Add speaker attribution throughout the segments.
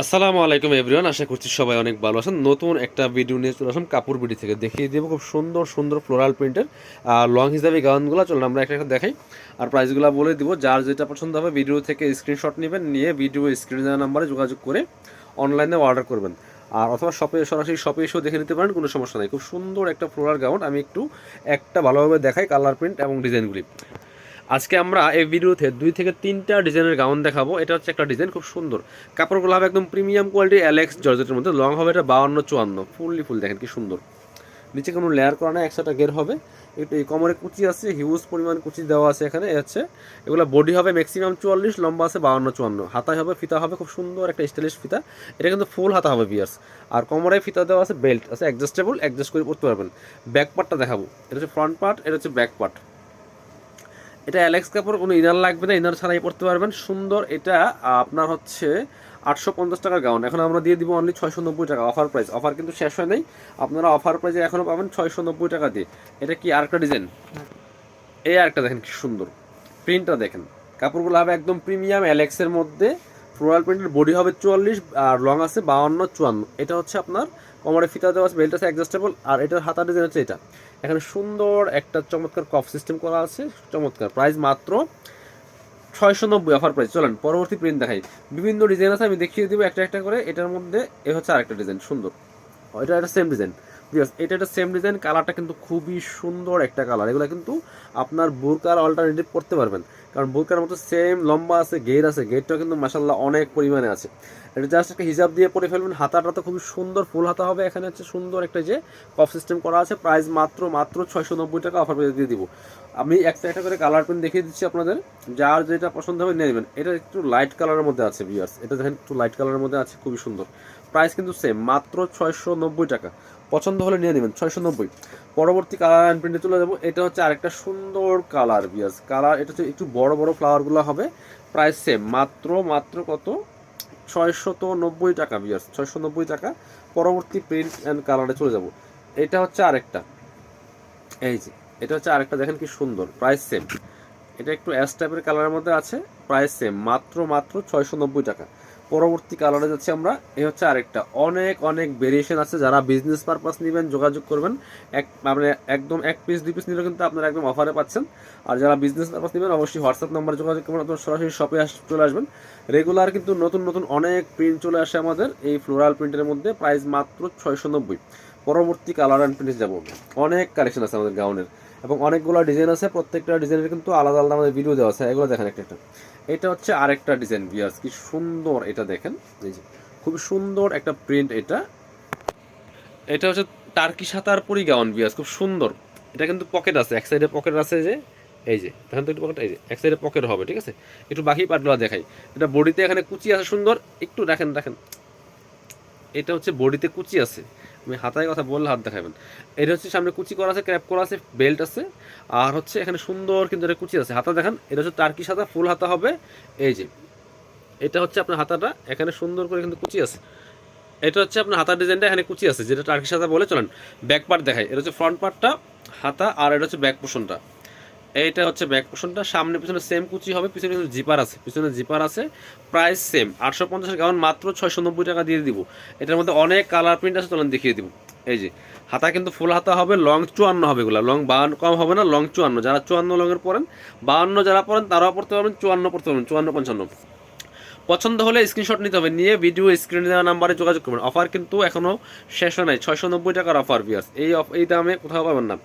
Speaker 1: আসসালামু আলাইকুম এভরিওয়ান, আশা করছি সবাই অনেক ভালো আছেন। নতুন একটা ভিডিও নিয়ে চলে আসলাম কাপড় বিডি থেকে। দেখিয়ে দেবো খুব সুন্দর সুন্দর ফ্লোরাল প্রিন্টের লং হিসাবে গাউনগুলো। চলুন আমরা একটা একটা দেখাই। আর প্রাইসগুলো বলে দিব, যার যেটা পছন্দ হবে ভিডিও থেকে স্ক্রিনশট নেবেন, নিয়ে ভিডিও স্ক্রিন নাম্বারে যোগাযোগ করে অনলাইনে অর্ডার করবেন। আর অথবা শপে সরাসরি শপে এসেও দেখে নিতে পারেন, কোনো সমস্যা নেই। খুব সুন্দর একটা ফ্লোরাল গাউন আমি একটু একটা ভালোভাবে দেখাই কালার প্রিন্ট এবং ডিজাইনগুলি আজকে আমরা এই ভিডিওতে দুই থেকে তিনটা ডিজাইনের গাউন দেখাবো। এটা হচ্ছে একটা ডিজাইন খুব সুন্দর। কাপড়গুলো হবে একদম প্রিমিয়াম কোয়ালিটি অ্যালেক্স জর্জেটের মধ্যে। লং হবে এটা বাউন্ন, চুয়ান্ন। ফুললি ফুল, দেখেন কি সুন্দর। নিচে কোনো লেয়ার করা নাই একসাথে গের হবে। একটু এই কোমরে কুচি আছে হিউজ পরিমাণ কুচি দেওয়া আছে এখানে হচ্ছে। এগুলো বডি হবে ম্যাক্সিমাম চুয়াল্লিশ, লম্বা আছে বাউন্ন, চুয়ান্ন। হাতায় হবে, ফিতা হবে, খুব সুন্দর একটা স্টাইলিশ ফিতা। এটা কিন্তু ফুল হাতা হবে বিয়ার্স আর কোমরে ফিতা দেওয়া আছে বেল্ট আছে অ্যাডজাস্টেবল অ্যাডজাস্ট করে পড়তে পারবেন। ব্যাক পার্টটা দেখাবো। এটা হচ্ছে ফ্রন্ট পার্ট এটা হচ্ছে ব্যাক পার্ট এটা অ্যালেক্স কাপড় কোনো ইনার লাগবে না, ইনার ছাড়াই পড়তে পারবেন। সুন্দর, এটা আপনার হচ্ছে আটশো পঞ্চাশ টাকার গাউন এখন আমরা দিয়ে দিব অনলি ছয়শো নব্বই টাকা অফার প্রাইস অফার কিন্তু শেষ হয় নাই। আপনারা অফার প্রাইসে এখনও পাবেন ছয়শো নব্বই টাকা দিয়ে। এটা কি আরেকটা ডিজাইন এই আরেকটা দেখেন কি সুন্দর। প্রিন্টটা দেখেন। কাপড়গুলো হবে একদম প্রিমিয়াম অ্যালেক্সের মধ্যে। ফ্লোরাল প্রিন্টের বডি হবে চুয়াল্লিশ, আর লং আছে বাউন্ন, চুয়ান্ন। এটা হচ্ছে আপনার কোমরে ফিতা দেওয়া আছে বেল্ট আছে অ্যাডজাস্টেবল আর এটার হাতা ডিজাইন হচ্ছে এটা। এখানে সুন্দর একটা চমৎকার কফ সিস্টেম করা আছে, চমৎকার। প্রাইস মাত্র ছয়শো নব্বই অফার প্রাইস চলেন, পরবর্তী প্রিন্ট দেখাই। বিভিন্ন ডিজাইন আছে, আমি দেখিয়ে দিব একটা একটা করে। এটার মধ্যে এ হচ্ছে আরেকটা ডিজাইন সুন্দর। এটা একটা সেম ডিজাইন এটা একটা সেম ডিজাইন কালারটা কিন্তু খুবই সুন্দর একটা কালার এগুলো কিন্তু আপনার বুরকার অল্টারনেটিভ করতে পারবেন। কারণ বুরকার মতো সেম লম্বা আছে গেট আছে। গেটটাও কিন্তু মাসাল্লাহ অনেক পরিমাণে আছে। এটা জাস্ট একটা হিসাব দিয়ে পরে ফেলবেন। হাতাটা তো খুবই সুন্দর, ফুল হাতা হবে। এখানে হচ্ছে সুন্দর একটা যে কফ সিস্টেম করা আছে। প্রাইস মাত্র মাত্র ছয়শো নব্বই টাকা অফার পেয়ে দিয়ে দিব। আমি একটা একটা করে কালার পেন দেখিয়ে দিচ্ছি আপনাদের। যার যেটা পছন্দ হবে নিয়ে নেবেন। এটা একটু লাইট কালারের মধ্যে আছে ভিউয়ার্স এটা দেখেন, একটু লাইট কালারের মধ্যে আছে, খুবই সুন্দর। প্রাইস কিন্তু সেম মাত্র ছয়শো নব্বই টাকা। পছন্দ হলে নিয়ে নেবেন, ছয়শো নব্বই। পরবর্তী কালার অ্যান্ড প্রিন্টে চলে যাব। এটা হচ্ছে আরেকটা সুন্দর কালার বিয়াস কালার এটা হচ্ছে একটু বড় বড় ফ্লাওয়ারগুলো হবে। প্রায় সেম মাত্র মাত্র কত? ছয়শত নব্বই টাকা বিয়ার্স ছয়শো নব্বই টাকা। পরবর্তী প্রিন্ট অ্যান্ড কালারে চলে যাব। এটা হচ্ছে আরেকটা। এই যে, এটা হচ্ছে আরেকটা, দেখেন কি সুন্দর। প্রাইস সেম এটা একটু অ্যাশ টাইপের কালারের মধ্যে আছে। প্রাইস সেম মাত্র মাত্র ছয়শো নব্বই টাকা। পরবর্তী কালারে যাচ্ছি আমরা। এই হচ্ছে আরেকটা। অনেক অনেক ভেরিয়েশন আছে। যারা বিজনেস পারপাস নেবেন, যোগাযোগ করবেন। এক মানে একদম এক পিস দুই পিস নিলেও কিন্তু আপনারা একদম অফারে পাচ্ছেন। আর যারা বিজনেস পারপাস নেবেন, অবশ্যই হোয়াটসঅ্যাপ নাম্বার যোগাযোগ করবেন আপনারা সরাসরি শপে আস, চলে আসবেন। রেগুলার কিন্তু নতুন নতুন অনেক প্রিন্ট চলে আসে আমাদের। এই ফ্লোরাল প্রিন্টের মধ্যে প্রাইস মাত্র ছয়শো নব্বই। পরবর্তী কালার অ্যান্ড প্রিন্টে যাব। অনেক কালেকশন আছে আমাদের গাউনের এবং অনেকগুলো ডিজাইন আছে, প্রত্যেকটা ডিজাইনের কিন্তু আলাদা আলাদা আমাদের ভিডিও দেওয়া আছে। এগুলো দেখেন একটা একটা। এটা হচ্ছে আরেকটা ডিজাইন বিয়ার্স কি সুন্দর এটা দেখেন। এই যে, খুব সুন্দর একটা প্রিন্ট এটা। এটা হচ্ছে টার্কি সাতার পরি গাউন বিয়ার্স খুব সুন্দর। এটা কিন্তু পকেট আছে, এক সাইডে পকেট আছে যে, এই যে তো একটু পকেট এই যে, এক সাইডে পকেট হবে, ঠিক আছে? একটু বাকি পার্টগুলো দেখাই। এটা বডিতে এখানে কুচি আছে, সুন্দর। একটু দেখেন দেখেন। এটা হচ্ছে বডিতে কুচি আছে। আমি হাতায় কথা বললে হাত দেখাবেন। এটা হচ্ছে সামনে কুচি করা আছে, ক্র্যাপ করা আছে, বেল্ট আছে। আর হচ্ছে এখানে সুন্দর কিন্তু এটা কুচি আছে। হাতা দেখান, এটা হচ্ছে টার্কি সাদা ফুল হাতা হবে। এই যে, এটা হচ্ছে আপনার হাতাটা, এখানে সুন্দর করে কিন্তু কুচি আছে। এটা হচ্ছে আপনার হাতার ডিজাইনটা, এখানে কুচি আছে, যেটা টার্কি সাদা বলে, চলেন। ব্যাক পার্ট দেখায় এটা হচ্ছে ফ্রন্ট পার্টটা, হাতা, আর এটা হচ্ছে ব্যাক পোষণটা। এইটা হচ্ছে ব্যাক পোর্শনটা সামনে পিছনে সেম কুচি হবে, পিছনে কিন্তু জিপার আছে। পিছনে জিপার আছে প্রাইস সেম আটশো পঞ্চাশের গাউন মাত্র ছয়শো নব্বই টাকা দিয়ে দিব। এটার মধ্যে অনেক কালার প্রিন্ট আছে, চলেন দেখিয়ে দিব। এই যে, হাতা কিন্তু ফুল হাতা হবে লং চুয়ান্ন হবে এগুলো। লং বাউন্ন কম হবে না লং চুয়ান্ন। যারা চুয়ান্ন লংয়ের পরেন বাউন্ন যারা পরেন, তারাও পড়তে পারবেন, চুয়ান্ন পড়তে পারবেন, চুয়ান্ন পঞ্চান্ন। পছন্দ হলে স্ক্রিনশট নিতে হবে। নিয়ে ভিডিও স্ক্রিনে দেওয়া নাম্বারে যোগাযোগ করবেন। অফার কিন্তু এখনও শেষ হয় নাই। ছয়শো নব্বই টাকার অফার বিয়াস এই এই দামে কোথাও পাবেন না।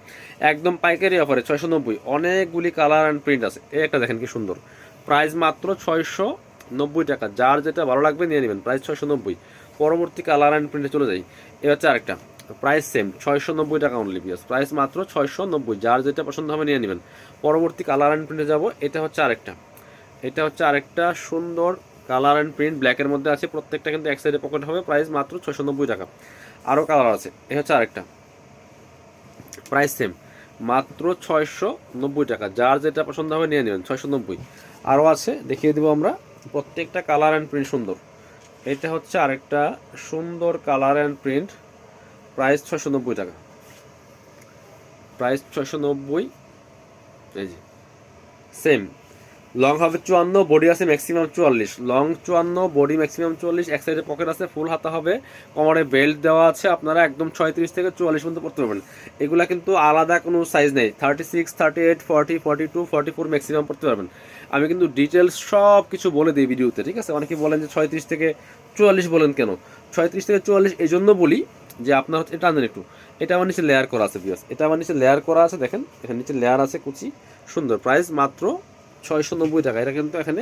Speaker 1: একদম পাইকারি অফারে ছয়শো নব্বই। অনেকগুলি কালার অ্যান্ড প্রিন্ট আছে। এই একটা দেখেন কি সুন্দর। প্রাইস মাত্র ছয়শো নব্বই টাকা। যার যেটা ভালো লাগবে নিয়ে নেবেন। প্রাইস ছয়শো নব্বই। পরবর্তী কালার অ্যান্ড প্রিন্টে চলে যাই। এ হচ্ছে আরেকটা। প্রাইস সেম ছয়শো নব্বই টাকা অনলি বিয়াস প্রাইস মাত্র ছয়শো নব্বই। যার যেটা পছন্দ হবে নিয়ে নেবেন। পরবর্তী কালার অ্যান্ড প্রিন্টে যাব। এটা হচ্ছে আরেকটা। এটা হচ্ছে আরেকটা সুন্দর কালার অ্যান্ড প্রিন্ট ব্ল্যাকের মধ্যে আছে, প্রত্যেকটা কিন্তু এক সাইডে পকেট হবে প্রাইস মাত্র ছয়শো নব্বই টাকা। আরও কালার আছে, এ হচ্ছে আরেকটা। প্রাইস সেম মাত্র ছয়শো নব্বই টাকা, যার যেটা পছন্দ হবে নিয়ে নেবেন ছয়শো নব্বই আরও আছে, দেখিয়ে দেবো আমরা, প্রত্যেকটা কালার অ্যান্ড প্রিন্ট সুন্দর। এটা হচ্ছে আরেকটা সুন্দর কালার অ্যান্ড প্রিন্ট প্রাইস ছয়শো নব্বই টাকা। প্রাইস ছয়শো নব্বই এই যে সেম লং হবে চুয়ান্ন, বডি আছে ম্যাক্সিমাম চুয়াল্লিশ। লং চুয়ান্ন, বডি ম্যাক্সিমাম চুয়াল্লিশ, এক সাইডে পকেট আছে ফুল হাতা হবে। কোমরে বেল্ট দেওয়া আছে, আপনারা একদম ছয়ত্রিশ থেকে চুয়াল্লিশ পর্যন্ত পড়তে পারবেন। এগুলা কিন্তু আলাদা কোনো সাইজ নেই। Thirty six thirty eight forty forty two forty four maximum পড়তে পারবেন। আমি কিন্তু ডিটেলস সব কিছু বলে দিই ভিডিওতে, ঠিক আছে? অনেকে বলেন যে ছয়ত্রিশ থেকে চুয়াল্লিশ বলেন কেন? ছয়ত্রিশ থেকে চুয়াল্লিশ এই জন্য বলি যে আপনার হচ্ছে, এটা আনেন একটু। এটা আমার নিচে লেয়ার করা আছে বিয়াস এটা আমার নিচে লেয়ার করা আছে, দেখেন। এখানে নিচে লেয়ার আছে কুচি। সুন্দর। প্রাইস মাত্র ছয়শো নব্বই টাকা। এটা কিন্তু এখানে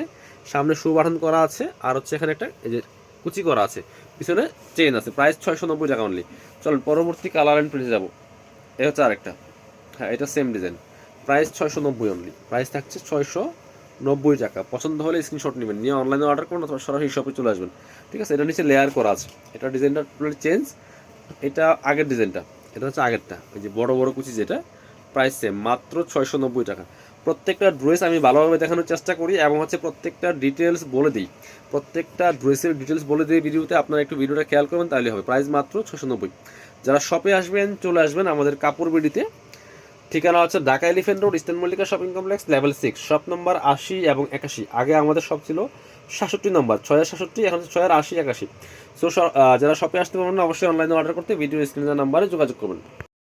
Speaker 1: সামনে শু বাটন করা আছে, আর হচ্ছে এখানে একটা এই যে কুচি করা আছে। পিছনে চেন আছে প্রাইস ছয়শো নব্বই টাকা অনলি চল, পরবর্তী কালার অ্যান্ড প্রিন্টে যাব। এটা হচ্ছে আরেকটা। হ্যাঁ এটা সেম ডিজাইন প্রাইস ছয়শো নব্বই অনলি প্রাইস থাকছে ছয়শো নব্বই টাকা। পছন্দ হলে স্ক্রিনশট নেবেন। নিয়ে অনলাইনে অর্ডার করুন, অথবা সরাসরি শপে চলে আসবেন। ঠিক আছে? এটা নিচে লেয়ার করা আছে। এটা ডিজাইনটা টোটালি চেঞ্জ এটা আগের ডিজাইনটা এটা হচ্ছে আগেরটা। ওই যে বড় বড় কুচি যেটা প্রাইস সেম মাত্র ছয়শো নব্বই টাকা। প্রত্যেকটা ড্রেস আমি ভালোভাবে দেখানোর চেষ্টা করি এবং হচ্ছে প্রত্যেকটা ডিটেলস বলে দিই। প্রত্যেকটা ড্রেসের ডিটেলস বলে দিই ভিডিওতে, আপনারা একটু ভিডিওটা খেয়াল করবেন, তাহলে হবে। প্রাইস মাত্র ছশো যারা শপে আসবেন, চলে আসবেন আমাদের কাপড় বিডিতে। ঠিকানা হচ্ছে Dhaka elephant road eastern Mallika shopping complex level six shop number আশি এবং একাশি। আগে আমাদের শপ ছিল সাতষট্টি নম্বর ছয় সাতষট্টি, এখন হচ্ছে ছয় আশি, একাশি। সো যারা শপে আসতে পারবেন অবশ্যই অনলাইনে অর্ডার করতে ভিডিও স্ক্রিনের নাম্বারে যোগাযোগ করবেন।